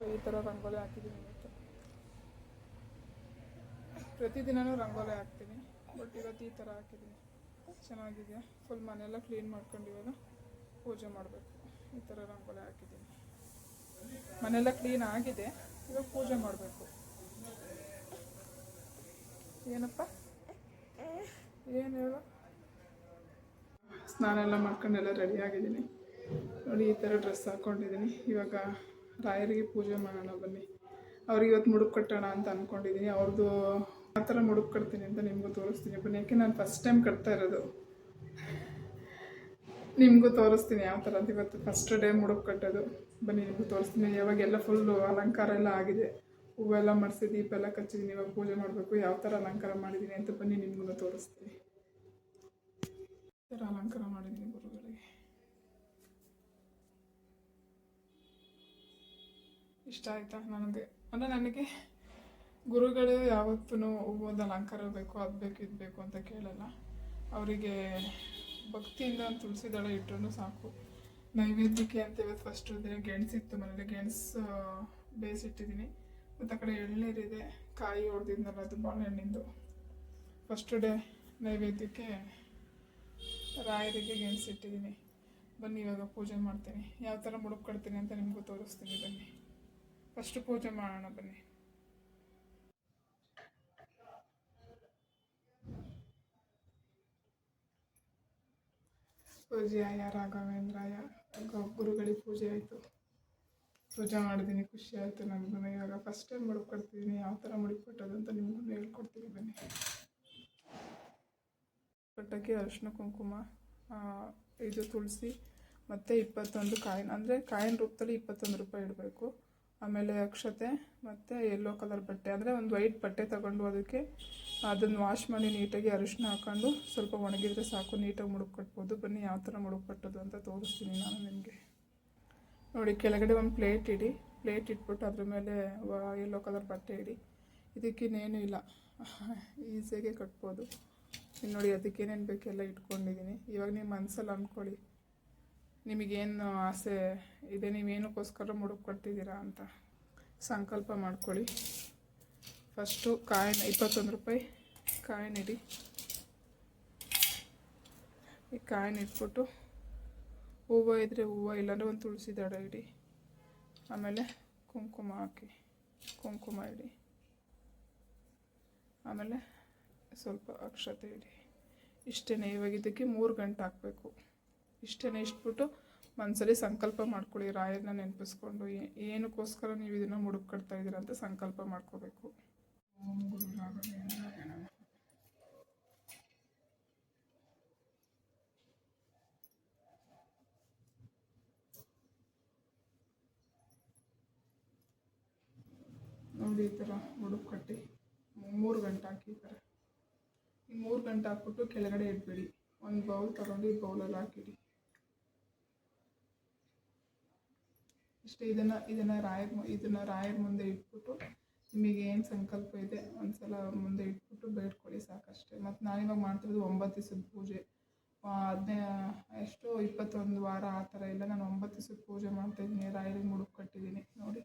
ಈ ಥರ ರಂಗೋಲಿ ಹಾಕಿದ್ದೀನಿ ಇವತ್ತು. ಪ್ರತಿದಿನವೂ ರಂಗೋಲಿ ಹಾಕ್ತೀನಿ ಬಟ್ ಇವತ್ತು ಈ ಥರ ಹಾಕಿದ್ದೀನಿ. ಚೆನ್ನಾಗಿದೆ. ಫುಲ್ ಮನೆಯೆಲ್ಲ ಕ್ಲೀನ್ ಮಾಡ್ಕೊಂಡು ಇವಾಗ ಪೂಜೆ ಮಾಡಬೇಕು. ಈ ಥರ ರಂಗೋಲಿ ಹಾಕಿದ್ದೀನಿ. ಮನೆಯೆಲ್ಲ ಕ್ಲೀನ್ ಆಗಿದೆ. ಇವಾಗ ಪೂಜೆ ಮಾಡಬೇಕು. ಏನಪ್ಪ? ಏನು ಹೇಳು? ಸ್ನಾನ ಎಲ್ಲ ಮಾಡ್ಕೊಂಡೆಲ್ಲ ರೆಡಿ ಆಗಿದ್ದೀನಿ. ನೋಡಿ, ಈ ಥರ ಡ್ರೆಸ್ ಹಾಕ್ಕೊಂಡಿದ್ದೀನಿ ಇವಾಗ ರಾಯರಿಗೆ ಪೂಜೆ ಮಾಡೋಣ ಬನ್ನಿ. ಅವ್ರಿಗೆ ಇವತ್ತು ಮುಡುಕು ಕಟ್ಟೋಣ ಅಂತ ಅಂದ್ಕೊಂಡಿದ್ದೀನಿ ಅವ್ರದ್ದು ಆ ಥರ ಮುಡುಕು ಕಟ್ತೀನಿ ಅಂತ ನಿಮಗೂ ತೋರಿಸ್ತೀನಿ. ಬನ್ನಿ, ಯಾಕೆ ನಾನು ಫಸ್ಟ್ ಟೈಮ್ ಕಟ್ತಾ ಇರೋದು? ನಿಮಗೂ ತೋರಿಸ್ತೀನಿ ಯಾವ ಥರ ಅಂತ ಇವತ್ತು ಫಸ್ಟ್ ಡೇ ಮುಡುಕು ಕಟ್ಟೋದು. ಬನ್ನಿ, ನಿಮಗೂ ತೋರಿಸ್ತೀನಿ. ಇವಾಗೆಲ್ಲ ಫುಲ್ಲು ಅಲಂಕಾರ ಎಲ್ಲ ಆಗಿದೆ. ಹೂವೆಲ್ಲ ಮಾಡಿಸಿ ದೀಪ ಎಲ್ಲ ಕಚ್ಚಿದ್ದೀನಿ ಇವಾಗ ಪೂಜೆ ಮಾಡಬೇಕು. ಯಾವ ಥರ ಅಲಂಕಾರ ಮಾಡಿದ್ದೀನಿ ಅಂತ ಬನ್ನಿ ನಿಮಗೂ ತೋರಿಸ್ತೀನಿ. ಈ ಥರ ಅಲಂಕಾರ ಮಾಡಿದ್ದೀನಿ ಗುರುಗಳಿಗೆ ಇಷ್ಟ ಆಯ್ತಾ ನನಗೆ? ಅಂದರೆ ನನಗೆ ಗುರುಗಳು ಯಾವತ್ತೂ ಒಂದು ಅಲಂಕಾರ ಬೇಕು, ಅದು ಬೇಕು, ಇದು ಬೇಕು ಅಂತ ಕೇಳಲ್ಲ. ಅವರಿಗೆ ಭಕ್ತಿಯಿಂದ ತುಳಸಿ ದಳ ಇಟ್ಟರು ಸಾಕು. ನೈವೇದ್ಯಕ್ಕೆ ಅಂತ ಇವತ್ತು ಫಸ್ಟ್ ದಿನ ಗೆಣಸಿತ್ತು ಮನೇಲಿ. ಗೆಣಸು ಬೇಯಿಸಿಟ್ಟಿದ್ದೀನಿ ಮತ್ತು ಆ ಕಡೆ ಎಳ್ನೀರಿದೆ ಕಾಯಿ ಹೊಡೆದಿದ್ನಲ್ಲ ಅದು ಬಾಳೆಹಣ್ಣಿಂದು ಫಸ್ಟ್ ಡೇ ನೈವೇದ್ಯಕ್ಕೆ ರಾಯರಿಗೆ ಗೆಣಸಿಟ್ಟಿದ್ದೀನಿ ಬನ್ನಿ ಇವಾಗ ಪೂಜೆ ಮಾಡ್ತೀನಿ. ಯಾವ ಥರ ಮುಡುಕ್ ಅಂತ ನಿಮಗೂ ತೋರಿಸ್ತೀನಿ, ಬನ್ನಿ. ಫಸ್ಟ್ ಪೂಜೆ ಮಾಡೋಣ ಬನ್ನಿ. ಪೂಜೆಯಾಯ ರಾಘವೇಂದ್ರಾಯ ಗುರುಗಳಿಗೆ ಪೂಜೆ ಆಯಿತು. ಪೂಜೆ ಮಾಡಿದ್ದೀನಿ ಖುಷಿ ಆಯಿತು. ನನಗೂ ಇವಾಗ ಫಸ್ಟ್ ಟೈಮ್ ಮುಡುಕು ಯಾವ ಥರ ಅಂತ ನಿಮಗೂ ಹೇಳ್ಕೊಡ್ತೀನಿ ಬನ್ನಿ. ಕಟ್ಟಕ್ಕೆ ಅರಿಶಿನ, ಕುಂಕುಮ ಇದು ತುಳಸಿ, ಮತ್ತು ಇಪ್ಪತ್ತೊಂದು ಕಾಯಿನ್. ಅಂದರೆ ಕಾಯಿನ್ ರೂಪದಲ್ಲಿ ಇಪ್ಪತ್ತೊಂದು ರೂಪಾಯಿ ಇಡಬೇಕು. ಆಮೇಲೆ ಅಕ್ಷತೆ ಮತ್ತು ಯೆಲ್ಲೋ ಕಲರ್ ಬಟ್ಟೆ. ಅಂದರೆ ಒಂದು ವೈಟ್ ಬಟ್ಟೆ ತಗೊಂಡು ಅದಕ್ಕೆ ಅದನ್ನು ವಾಶ್ ಮಾಡಿ ನೀಟಾಗಿ ಅರಿಶಿನ ಹಾಕೊಂಡು ಸ್ವಲ್ಪ ಒಣಗಿದರೆ ಸಾಕು, ನೀಟಾಗಿ ಮುಡುಕು ಕಟ್ಬೋದು ಬನ್ನಿ, ಯಾವ ಥರ ಮುಡುಕು ಕಟ್ಟೋದು ಅಂತ ತೋರಿಸ್ತೀನಿ ನಾನು ನಿಮಗೆ. ನೋಡಿ, ಕೆಳಗಡೆ ಒಂದು ಪ್ಲೇಟ್ ಇಡಿ. ಪ್ಲೇಟ್ ಇಟ್ಬಿಟ್ಟು ಅದ್ರ ಮೇಲೆ ಯೆಲ್ಲೋ ಕಲರ್ ಬಟ್ಟೆ ಇಡಿ. ಇದಕ್ಕಿನ್ನೇನೂ ಇಲ್ಲ. ಈಸಿಯಾಗೆ ಕಟ್ಬೋದು. ನೋಡಿ ಅದಕ್ಕೇನೇನು ಬೇಕೆಲ್ಲ ಇಟ್ಕೊಂಡಿದ್ದೀನಿ. ಇವಾಗ ನೀವು ಮನಸ್ಸಲ್ಲಿ ಅಂದ್ಕೊಳ್ಳಿ. ನಿಮಗೇನು ಆಸೆ ಇದೆ, ನೀವೇನಕ್ಕೋಸ್ಕರ ಮುಡುಕು ಕಟ್ತಿದ್ದೀರಾ ಅಂತ ಸಂಕಲ್ಪ ಮಾಡ್ಕೊಳ್ಳಿ. ಫಸ್ಟು ಕಾಯಿನ್, ಇಪ್ಪತ್ತೊಂದು ರೂಪಾಯಿ ಕಾಯಿನ್ ಇಡಿ. ಈ ಕಾಯಿನ್ ಇಟ್ಬಿಟ್ಟು ಹೂವು ಇದ್ದರೆ ಹೂವು, ಇಲ್ಲಾಂದರೆ ಒಂದು ತುಳಸಿ ದಡ ಇಡಿ. ಆಮೇಲೆ ಕುಂಕುಮ ಹಾಕಿ, ಕುಂಕುಮ ಇಡಿ. ಆಮೇಲೆ ಸ್ವಲ್ಪ ಅಕ್ಷತೆ ಇಡಿ. ಇಷ್ಟೇ ನೈವಾಗಿದ್ದಕ್ಕೆ ಇದಕ್ಕೆ ಮೂರು ಗಂಟೆ ಹಾಕಬೇಕು. ಇಷ್ಟೇ ಇಟ್ಬಿಟ್ಟು ಮನಸ್ಸಲ್ಲಿ ಸಂಕಲ್ಪ ಮಾಡ್ಕೊಳ್ಳಿ, ರಾಯರನ್ನ ನೆನಪಿಸ್ಕೊಂಡು ಏನಕ್ಕೋಸ್ಕರ ನೀವು ಇದನ್ನು ಮುಡುಕು ಕಟ್ತಾ ಇದ್ದೀರಾ ಅಂತ ಸಂಕಲ್ಪ ಮಾಡ್ಕೋಬೇಕು. ನೋಡಿ ಈ ಥರ ಮುಡುಕು ಮೂರು ಗಂಟೆ ಹಾಕಿ ಈ ಥರ ಈ ಮೂರು ಗಂಟೆ ಹಾಕ್ಬಿಟ್ಟು ಕೆಳಗಡೆ ಇಟ್ಬಿಡಿ ಒಂದು ಬೌಲ್ ತಗೊಂಡು ಈ ಬೌಲಲ್ಲಿ ಹಾಕಿಡಿ. ಅಷ್ಟೇ ಇದನ್ನು ಇದನ್ನು ರಾಯರ್ ಇದನ್ನು ರಾಯರ್ ಮುಂದೆ ಇಟ್ಬಿಟ್ಟು ನಿಮಗೆ ಏನು ಸಂಕಲ್ಪ ಇದೆ ಒಂದ್ಸಲ ಮುಂದೆ ಇಟ್ಬಿಟ್ಟು ಬೇಡ್ಕೊಳ್ಳಿ ಸಾಕಷ್ಟೇ. ಮತ್ತು ನಾನಿವಾಗ ಮಾಡ್ತಿರೋದು ಒಂಬತ್ತು ದಿವಸದ ಪೂಜೆ. ಹದಿನೈ ಎಷ್ಟು ಇಪ್ಪತ್ತೊಂದು ವಾರ ಆ ಥರ ಇಲ್ಲ. ನಾನು ಒಂಬತ್ತು ದಿವಸದ ಪೂಜೆ ಮಾಡ್ತಾಯಿದ್ದೀನಿ ರಾಯರಿಗೆ ಮುಡುಕು ಕಟ್ಟಿದ್ದೀನಿ. ನೋಡಿ.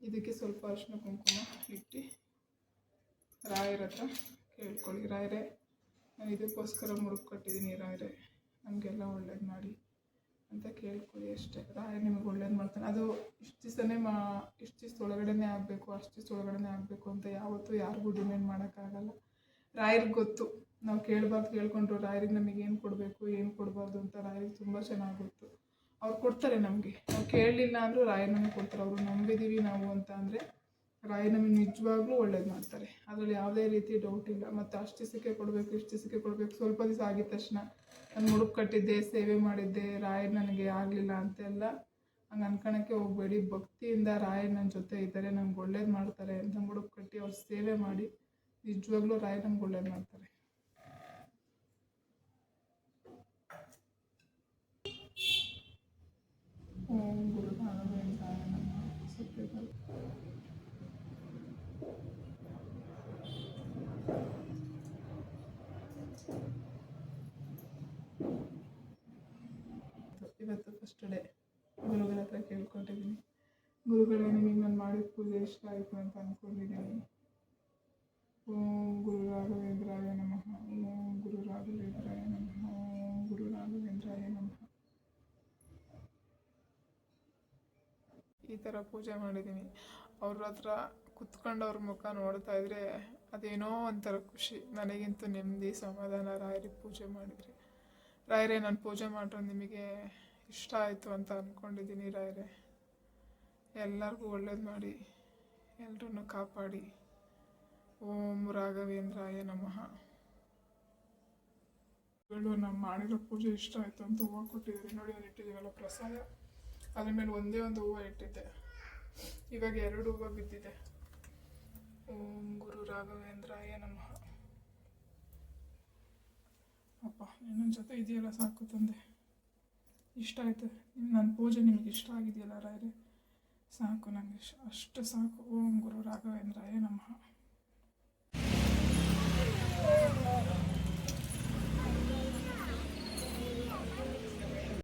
ಇದಕ್ಕೆ ಸ್ವಲ್ಪ ಅರಿಶಿನ ಕುಂಕುಮ ಇಟ್ಟು ರಾಯರ ಹತ್ರ ಕೇಳ್ಕೊಳ್ಳಿ. ರಾಯರೇ, ನಾನು ಇದಕ್ಕೋಸ್ಕರ ಮುಡುಕು ಕಟ್ಟಿದ್ದೀನಿ ರಾಯರೇ. ನಮಗೆಲ್ಲ ಒಳ್ಳೇದು ಮಾಡಿ. ಅಂತ ಕೇಳ್ಕೊಳ್ಳಿ ಅಷ್ಟೇ. ರಾಯ ನಿಮಗೆ ಒಳ್ಳೇದು ಮಾಡ್ತಾನೆ ಅದು ಇಷ್ಟು ದಿವಸನೇ ಮಾ, ಇಷ್ಟು ದಿವ್ಸ ಒಳಗಡೆನೇ ಆಗಬೇಕು, ಅಷ್ಟು ದಿವ್ಸ ಒಳಗಡೆನೇ ಆಗಬೇಕು ಅಂತ ಯಾವತ್ತೂ ಯಾರಿಗೂ ಡಿಮ್ಯಾಂಡ್ ಮಾಡೋಕ್ಕಾಗಲ್ಲ. ರಾಯರಿಗೆ ಗೊತ್ತು. ನಾವು ಕೇಳಬಾರ್ದು ಕೇಳ್ಕೊಂಡ್ರು, ರಾಯರಿಗೆ ನಮಗೆ ಏನು ಕೊಡಬೇಕು, ಏನು ಕೊಡಬಾರ್ದು ಅಂತ ರಾಯರಿಗೆ ತುಂಬ ಚೆನ್ನಾಗಿ ಗೊತ್ತು ಅವ್ರು ಕೊಡ್ತಾರೆ ನಮಗೆ. ನಾವು ಕೇಳಲಿಲ್ಲ ಅಂದರೂ ರಾಯ ಕೊಡ್ತಾರೆ. ಅವರು ನಂಬಿದ್ದೀವಿ ನಾವು ಅಂತ ಅಂದರೆ ರಾಯ ನಮಗೆ ನಿಜವಾಗ್ಲೂ ಒಳ್ಳೇದು ಮಾಡ್ತಾರೆ. ಅದರಲ್ಲಿ ಯಾವುದೇ ರೀತಿ ಡೌಟ್ ಇಲ್ಲ. ಮತ್ತು ಅಷ್ಟು ದಿವಸಕ್ಕೆ ಕೊಡಬೇಕು, ಇಷ್ಟು ದಿವಸಕ್ಕೆ ಕೊಡಬೇಕು, ಸ್ವಲ್ಪ ದಿವಸ ಆಗಿದ ತಕ್ಷಣ ನಾನು ಮುಡುಕು ಕಟ್ಟಿದ್ದೆ, ಸೇವೆ ಮಾಡಿದ್ದೆ ರಾಯ ನನಗೆ ಆಗಲಿಲ್ಲ ಅಂತೆಲ್ಲ ಹಂಗೆ ಅನ್ಕೊಳಕ್ಕೆ ಹೋಗಬೇಡಿ ಭಕ್ತಿಯಿಂದ ರಾಯ ನನ್ನ ಜೊತೆ ಇದ್ದಾರೆ ನಮ್ಗೆ ಒಳ್ಳೇದು ಮಾಡ್ತಾರೆ ಅಂತ ಮುಡುಕು ಕಟ್ಟಿ ಅವ್ರು ಸೇವೆ ಮಾಡಿ ನಿಜವಾಗ್ಲೂ ರಾಯರ್ ನಮ್ಗೆ ಒಳ್ಳೇದು ಮಾಡ್ತಾರೆ. ಓಂ ಗುರು ರಾಘವೇಂದ್ರಾಯ ನಮಃ ಸತ್ಯಗಳು ಡೇ ಗುರುಗಳ ಹತ್ರ ಕೇಳ್ಕೊಂಡಿದ್ದೀನಿ ಗುರುಗಳೇ ನಿಮಗೆ ನಾನು ಮಾಡಿದ ಪೂಜೆ ಇಷ್ಟ ಆಯಿತು ಅಂತ ಅಂದ್ಕೊಂಡಿದ್ದೀನಿ ಓಂ ಗುರು ರಾಘವೇಂದ್ರಾಯ ನಮಃ. ಓಂ ಗುರು ರಾಘವೇಂದ್ರಾಯ ನಮಃ. ಓಂ ಗುರು ರಾಘವೇಂದ್ರಾಯ ನಮಃ. ಈ ಥರ ಪೂಜೆ ಮಾಡಿದ್ದೀನಿ ಅವ್ರ ಹತ್ರ ಕುತ್ಕೊಂಡು ಅವ್ರ ಮುಖ ನೋಡ್ತಾ ಇದ್ರೆ ಅದೇನೋ ಒಂಥರ ಖುಷಿ. ನನಗಂತೂ ನೆಮ್ಮದಿ ಸಮಾಧಾನ ರಾಯರಿಗೆ ಪೂಜೆ ಮಾಡಿದರೆ. ರಾಯರೇ, ನಾನು ಪೂಜೆ ಮಾಡಿರೋ ನಿಮಗೆ ಇಷ್ಟ ಆಯಿತು ಅಂತ ಅಂದ್ಕೊಂಡಿದ್ದೀನಿ ರಾಯರೇ. ಎಲ್ಲರಿಗೂ ಒಳ್ಳೇದು ಮಾಡಿ ಎಲ್ಲರನ್ನು ಕಾಪಾಡಿ. ಓಂ ರಾಘವೇಂದ್ರಾಯ ನಮಃ. ಇವರು ನಾವು ಮಾಡಿರೋ ಪೂಜೆ ಇಷ್ಟ ಆಯಿತು ಅಂತ ಹೂವು ಕೊಟ್ಟಿದ್ದೀನಿ ನೋಡಿ ಅದು ಇಟ್ಟಿದ್ದೀವಲ್ಲ ಪ್ರಸಾದ. ಅದ್ರ ಮೇಲೆ ಒಂದೇ ಒಂದು ಹೂವು ಇಟ್ಟಿದ್ದೆ. ಇವಾಗ ಎರಡು ಹೂವು ಬಿದ್ದಿದೆ. ಓಂ ಗುರು ರಾಘವೇಂದ್ರಾಯ ನಮಃ. ಅಪ್ಪ ಇನ್ನೊಂದು ಜೊತೆ ಇದೆಯಲ್ಲ ಸಾಕು ತಂದೆ. ಇಷ್ಟ ಆಯಿತು ನನ್ನ ಪೂಜೆ ನಿಮಗೆ ಇಷ್ಟ ಆಗಿದೆಯಲ್ಲ ರಾಯರೇ ಸಾಕು ನನಗೆ ಅಷ್ಟು ಸಾಕು ಓಂ ಗುರು ರಾಘವೇಂದ್ರಾಯ ನಮಃ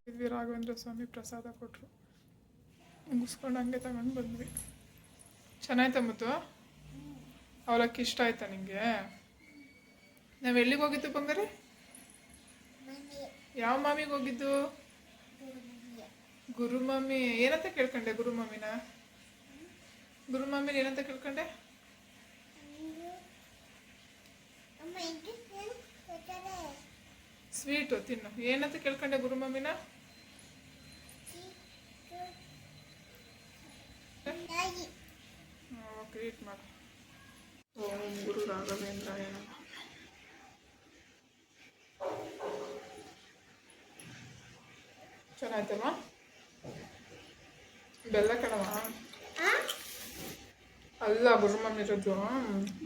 ದಿವ್ಯ ರಾಘವೇಂದ್ರ ಸ್ವಾಮಿ ಪ್ರಸಾದ ಕೊಟ್ಟರು ಮುಗಿಸ್ಕೊಂಡು ಹಂಗೆ ತಗೊಂಡು ಬಂದ್ವಿ ಚೆನ್ನಾಯ್ತಾ ಮುತ್ತು ಅವಲಕ್ಕಿ ಇಷ್ಟ ಆಯ್ತಾ ನಿಮಗೆ ನಾವು ಎಲ್ಲಿಗೆ ಹೋಗಿದ್ದು ಬಂಗಾರಿ ಯಾವ ಮಾಮಿಗೆ ಹೋಗಿದ್ದು ಗುರು ಮಮ್ಮಿ ಏನಂತ ಕೇಳ್ಕೊಂಡೆ ಗುರು ಮಮ್ಮಿನ ಗುರು ಮಮ್ಮಿನ ಏನಂತ ಕೇಳ್ಕೊಂಡೆ? ಸ್ವೀಟು ತಿನ್ನು. ಏನಂತ ಕೇಳ್ಕೊಂಡೆ ಗುರು ಮಮ್ಮಿನ ಓಕೆ ಇಟ್ ಮಾಡು. ಓಂ ಗುರು ರಾಘವೇಂದ್ರಾಯ ನಮಃ. ಚೆನ್ನಾಯ್ತಮ್ಮ ಬೆಲ್ಲ ಕಣವ ಅಲ್ಲ ಗುರು ಮಮ್ಮಿ ಇರೋದು.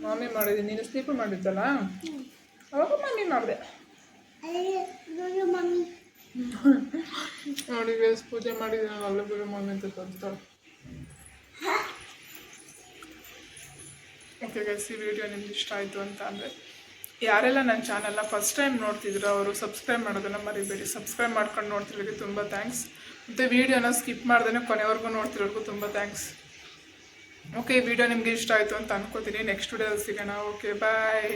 ಮಾಮಿ ಮಾಡಿದ್ದೀನಿ ನೀನು ಸ್ಲೀಪರ್ ಮಾಡಿದ್ದಲ್ಲ? ಅವಾಗ ಮಮ್ಮಿ ಮಾಡಿದೆ. ನೋಡಿ ವೇಸ್ ಪೂಜೆ ಮಾಡಿದ್ರೆ ಅಲ್ಲ ಗುರು ಮಮ್ಮಿ ಅಂತ ತಂತಾಳೆ ಓಕೆ ಗೈಸ್ ಈ ವಿಡಿಯೋ ನಿಮ್ಗೆ ಇಷ್ಟ ಆಯಿತು ಅಂತ ಅಂದರೆ ಯಾರೆಲ್ಲ ನನ್ನ ಚಾನಲ್ನ ಫಸ್ಟ್ ಟೈಮ್ ನೋಡ್ತಿದ್ರು ಅವರು ಸಬ್ಸ್ಕ್ರೈಬ್ ಮಾಡೋದನ್ನು ಮರಿಬೇಡಿ. ಸಬ್ಸ್ಕ್ರೈಬ್ ಮಾಡ್ಕೊಂಡು ನೋಡ್ತಿರೋರಿಗೆ ತುಂಬ ಥ್ಯಾಂಕ್ಸ್. ಮತ್ತು ವೀಡಿಯೋನ ಸ್ಕಿಪ್ ಮಾಡ್ದೇ ಕೊನೆವರೆಗೂ ನೋಡ್ತಿರೋರ್ಗೂ ತುಂಬ ಥ್ಯಾಂಕ್ಸ್. ಓಕೆ ಈ ವಿಡಿಯೋ ನಿಮಗೆ ಇಷ್ಟ ಆಯಿತು ಅಂತ ಅನ್ಕೋತೀನಿ. ನೆಕ್ಸ್ಟ್ ವಿಡಿಯೋದಲ್ಲಿ ಸಿಗೋಣ. Okay, bye.